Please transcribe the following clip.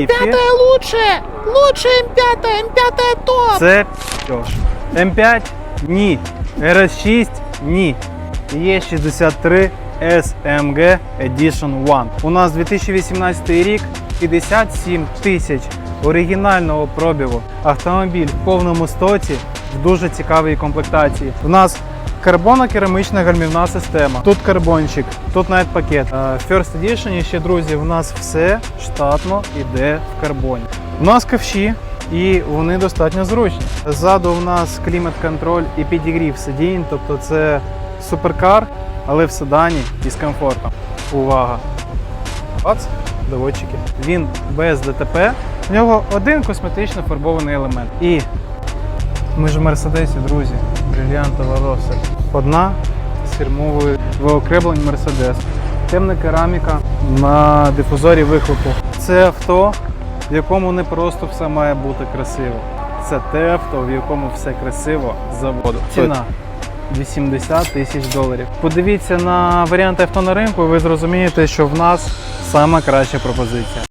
автівки. лучше! Лучше М5, М5 топ! Це п'єш. М5 ні. RS6 ні. Є 63 SMG Edition One. У нас 2018 рік 57 тисяч оригінального пробігу. Автомобіль в повному стоці в дуже цікавій комплектації. У нас карбонно-керамична гальмівна система. Тут карбончик, тут навіть пакет. Е, First Edition ще, друзі, у нас все штатно йде в карбоні. У нас ковші, і вони достатньо зручні. Ззаду у нас клімат-контроль і підігрів сидінь, тобто це суперкар, але в седані і з комфортом. Увага! Бац, доводчики. Він без ДТП. В нього один косметично фарбований елемент. І ми ж в Мерседесі, друзі, брильянтова роса. Одна з фірмовою виокреблень Мерседес. Темна кераміка на дифузорі вихлопу. Це авто, в якому не просто все має бути красиво. Це те авто, в якому все красиво заводу. Ціна 80 тисяч доларів. Подивіться на варіанти авто на ринку, і ви зрозумієте, що в нас сама краща пропозиція.